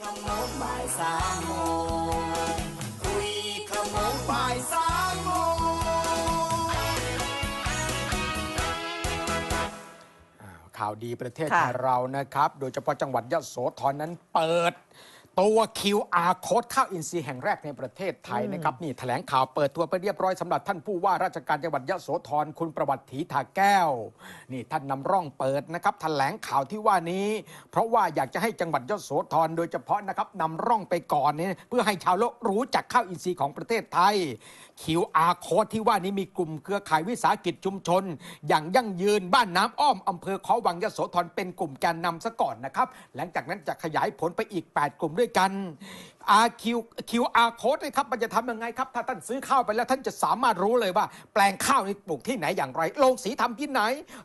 ขโมงบ่ายสามโมงคุยขโมงบ่ายสามโมงข่าวดีประเทศไทยเรานะครับ โดยเฉพาะจังหวัดยะโสธรนั้นเปิด ตัว QR code ข้าวอินทรีย์แห่งแรกในประเทศไทยนะครับนี่แถลงข่าวเปิดตัวไปเรียบร้อยสำหรับท่านผู้ว่าราชการจังหวัดยโสธรคุณประวัติถีทาแก้ว นี่ท่านนำร่องเปิดนะครับแถลงข่าวที่ว่านี้ เพราะว่าอยากจะให้จังหวัดยโสธรโดยเฉพาะนะครับนำร่องไปก่อนเนี่ยเพื่อให้ชาวโลกรู้จักข้าวอินทรีย์ของประเทศไทย QR code ที่ว่านี้มีกลุ่มเครือข่ายวิสาหกิจชุมชน อย่างยั่งยืนบ้านน้ำอ้อมอำเภอเขาวังยโสธรเป็นกลุ่มแกนนำซะก่อนนะครับหลังจากนั้นจะขยายผลไปอีก 8 กลุ่มด้วยกัน RQ QR code นะครับมันจะทำยังไงครับ ถ้าท่านซื้อข้าวไปแล้วท่านจะสามารถรู้เลยว่า แปลงข้าวนี่ปลูกที่ไหนอย่างไรโรงสีทำที่ไหน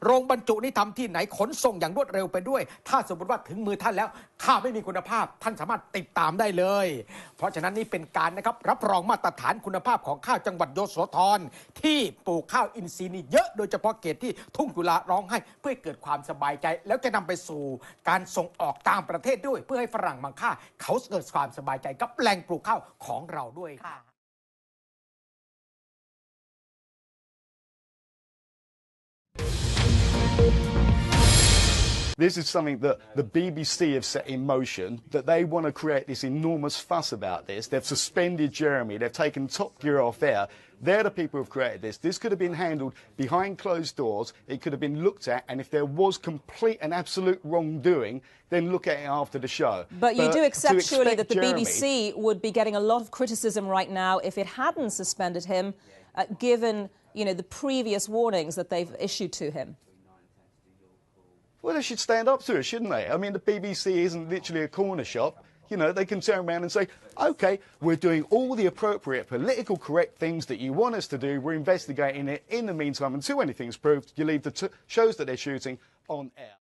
โรงบรรจุนี่ทำที่ไหนขนส่งอย่างรวดเร็วไปด้วย ถ้าสมมติว่าถึงมือท่านแล้ว ข้าวไม่มีคุณภาพ ท่านสามารถติดตามได้เลย เพราะฉะนั้นนี่เป็นการนะครับรับรองมาตรฐานคุณภาพของข้าวจังหวัดโยโสธรที่ปลูกข้าวอินทรีย์นี่เยอะโดยเฉพาะเขตที่ทุ่งกุลาร้องให้เพื่อเกิดความสบายใจ แล้วจะนำไปสู่การส่งออกต่างประเทศด้วย เพื่อให้ฝรั่งบางค่าเขาเกิดความสบายใจกับแหล่งปลูกข้าวของเราด้วยค่ะ This is something that the BBC have set in motion, that they want to create this enormous fuss about this. They've suspended Jeremy, they've taken Top Gear off air. They're the people who've created this. This could have been handled behind closed doors. It could have been looked at, and if there was complete and absolute wrongdoing, then look at it after the show. But you do accept surely that the Jeremy- BBC would be getting a lot of criticism right now if it hadn't suspended him, uh, given you know the previous warnings that they've issued to him. Well, they should stand up to it, shouldn't they? I mean, the BBC isn't literally a corner shop. You know, they can turn around and say, OK, we're doing all the appropriate political correct things that you want us to do. We're investigating it. In the meantime, until anything's proved, you leave the shows that they're shooting on air.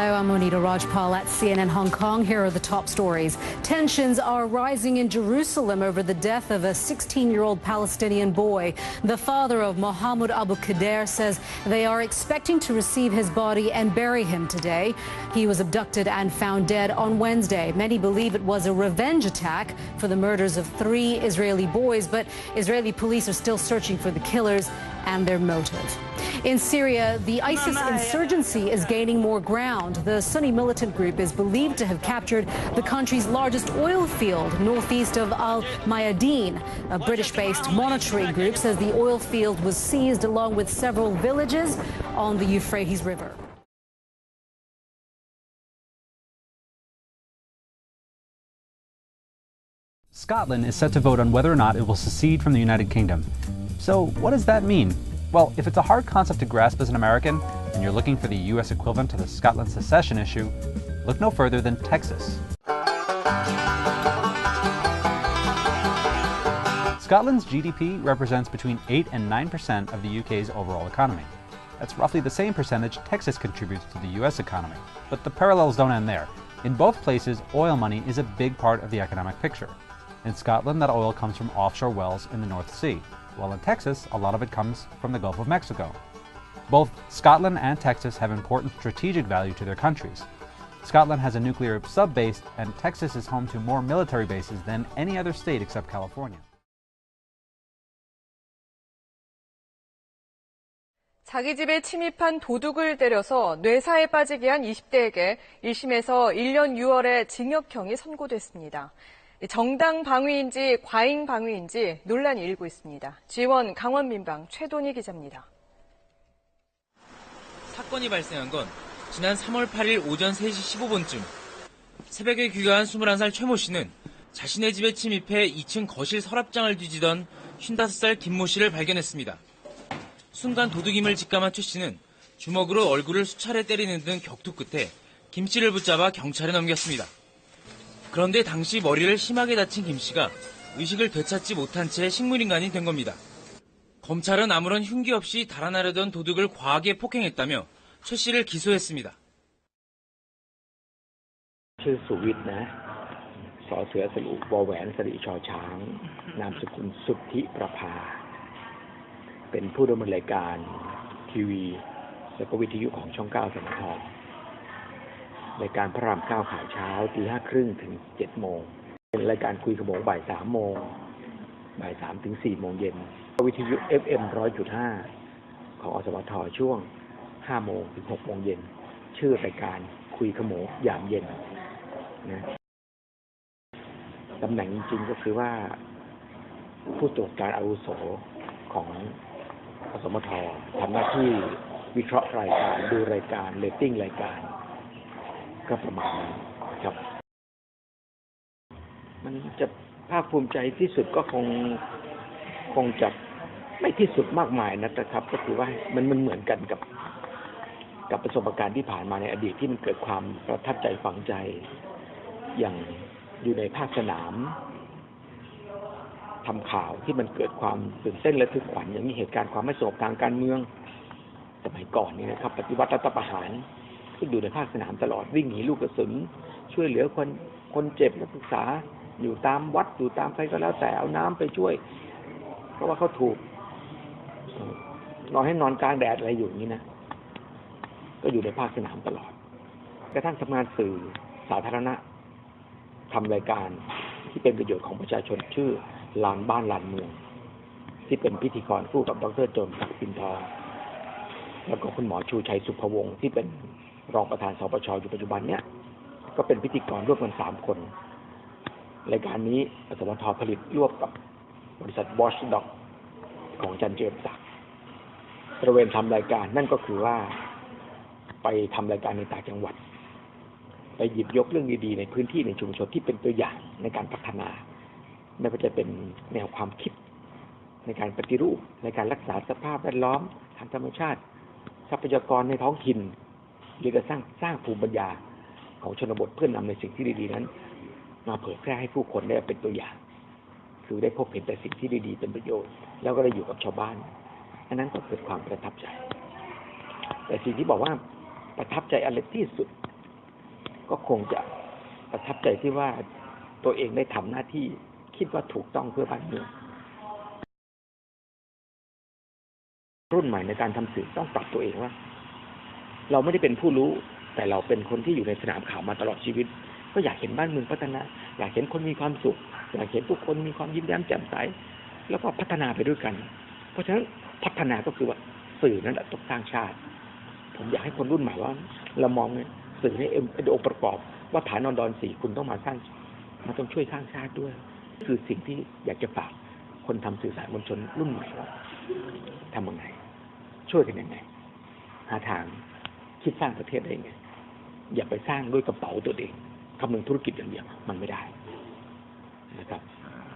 Hello, I'm Monita Rajpal at CNN Hong Kong. Here are the top stories. Tensions are rising in Jerusalem over the death of a 16 year old Palestinian boy. The father of Mohammed Abu Kader says they are expecting to receive his body and bury him today. He was abducted and found dead on Wednesday. Many believe it was a revenge attack for the murders of three Israeli boys, but Israeli police are still searching for the killers and their motive. In Syria, the ISIS insurgency is gaining more ground. The Sunni militant group is believed to have captured the country's largest oil field northeast of Al Mayadeen. A British based monitoring group says the oil field was seized along with several villages on the Euphrates River. Scotland is set to vote on whether or not it will secede from the United Kingdom. So, what does that mean? Well, if it's a hard concept to grasp as an American, and you're looking for the US equivalent to the Scotland secession issue, look no further than Texas. Scotland's GDP represents between 8 and 9% of the UK's overall economy. That's roughly the same percentage Texas contributes to the US economy. But the parallels don't end there. In both places, oil money is a big part of the economic picture. In Scotland, that oil comes from offshore wells in the North Sea, while in Texas, a lot of it comes from the Gulf of Mexico. Both Scotland and Texas have important strategic value to their countries. Scotland has a nuclear sub base, and Texas is home to more military bases than any other state except California. 자기 집에 침입한 도둑을 때려서 뇌사에 빠지게 한 20대에게 1심에서 1년 6월에 징역형이 선고됐습니다. 정당 방위인지 과잉 방위인지 논란이 일고 있습니다. 지원 강원민방 최돈희 기자입니다. 사건이 발생한 건 지난 3월 8일 오전 3시 15분쯤 새벽에 귀가한 21살 최모 씨는 자신의 집에 침입해 2층 거실 서랍장을 뒤지던 55살 김모 씨를 발견했습니다. 순간 도둑임을 직감한 최 씨는 주먹으로 얼굴을 수차례 때리는 등 격투 끝에 김 씨를 붙잡아 경찰에 넘겼습니다. 그런데 당시 머리를 심하게 다친 김 씨가 의식을 되찾지 못한 채 식물인간이 된 겁니다. 검찰은 아무런 흉기 없이 달아나려던 도둑을 과하게 폭행했다며 최 씨를 기소했습니다. รายการพระรามเก้าข่าวเช้าตีห้าครึ่งถึงเจ็ดโมง เป็นรายการคุยขโมงบ่ายสามโมง บ่ายสามถึงสี่โมงเย็น วิทยุ FM ร้อยจุดห้าของอสมทช่วงห้าโมงถึงหกโมงเย็น ชื่อรายการคุยขโมงยามเย็นนะตำแหน่งจริงๆก็คือว่า ผู้ตรวจการอาวุโสของอสมททำหน้าที่วิเคราะห์รายการดูรายการเรตติ้งรายการ ก็ประมาณนั้นครับ มันจะภาคภูมิใจที่สุดก็คงคงจะไม่ที่สุดมากมายนะครับ ก็คือว่ามันมันเหมือนกันกับ กับประสบการณ์ที่ผ่านมาในอดีตที่มันเกิดความประทับใจฝังใจ อย่างอยู่ในภาคสนามทำข่าวที่มันเกิดความตื่นเต้นและทึกขวัญอย่างนี้เหตุการณ์ความไม่สงบทางการเมือง สมัยก่อนนี่นะครับ ปฏิวัติรัฐประหาร ที่อยู่ในภาคสนามตลอดวิ่งหนีลูกกระสุน ช่วยเหลือคนคนเจ็บนักศึกษาอยู่ตามวัดอยู่ตามใครก็แล้วแต่เอาน้ำไปช่วย เพราะว่าเขาถูกนอนให้นอนกลางแดดอะไรอยู่อย่างนี้นะก็อยู่ในภาคสนามตลอด กระทั่งทำงานสื่อสาธารณะทำรายการที่เป็นประโยชน์ของประชาชนชื่อลานบ้านลานเมือง ที่เป็นพิธีกรคู่กับดรโจนศักดิ์ปินทองแล้วก็คุณหมอชูชัยสุภวงศ์ที่เป็น รองประธานสปชอยู่ปัจจุบันเนี้ยก็เป็นพิธีกรร่วมกันสามคนรายการนี้อสมทผลิตร่วมกับบริษัทวอชด็อกของจันเจมส์ศักดิ์ตระเวนทำรายการนั่นก็คือว่า ไปทำรายการในต่างจังหวัด ไปหยิบยกเรื่องดีๆในพื้นที่ในชุมชนที่เป็นตัวอย่างในการพัฒนา ไม่ว่าจะเป็นแนวความคิด ในการปฏิรูปในการรักษาสภาพแวดล้อมทางธรรมชาติ ทรัพยากรในท้องถิ่น หรือการสร้างสร้างภูมิปัญญาของชนบทเพื่อนนำในสิ่งที่ดีๆนั้น มาเผยแพร่ให้ผู้คนได้เป็นตัวอย่าง คือได้พบเห็นแต่สิ่งที่ดีๆเป็นประโยชน์ แล้วก็ได้อยู่กับชาวบ้าน อันนั้นก็เกิดความประทับใจ แต่สิ่งที่บอกว่าประทับใจอะไรที่สุด ก็คงจะประทับใจที่ว่าตัวเองได้ทำหน้าที่คิดว่าถูกต้องเพื่อบ้านเมืองรุ่นใหม่ในการทำสื่อต้องปรับตัวเองว่า เราไม่ได้เป็นผู้รู้ แต่เราเป็นคนที่อยู่ในสนามข่าวมาตลอดชีวิต ก็อยากเห็นบ้านเมืองพัฒนา อยากเห็นคนมีความสุข อยากเห็นทุกคนมีความยิ้มแย้มแจ่มใส แล้วก็พัฒนาไปด้วยกัน เพราะฉะนั้นพัฒนาก็คือว่าสื่อนั้นต้องสร้างชาติ ผมอยากให้คนรุ่นใหม่ว่าเรามองเนี่ยสื่อนี่เป็นองค์ประกอบ ว่าฐานนอนดอนสี่คุณต้องมาสร้างมาต้องช่วยสร้างชาติด้วย คือสิ่งที่อยากจะฝากคนทำสื่อสารมวลชนรุ่นใหม่ว่าทำยังไง ช่วยกันยังไงหาทาง คิดสร้างประเทศได้ไง อย่าไปสร้างด้วยกระเป๋าตัวเองคำนึงธุรกิจอย่างเดียวมันไม่ได้นะครับ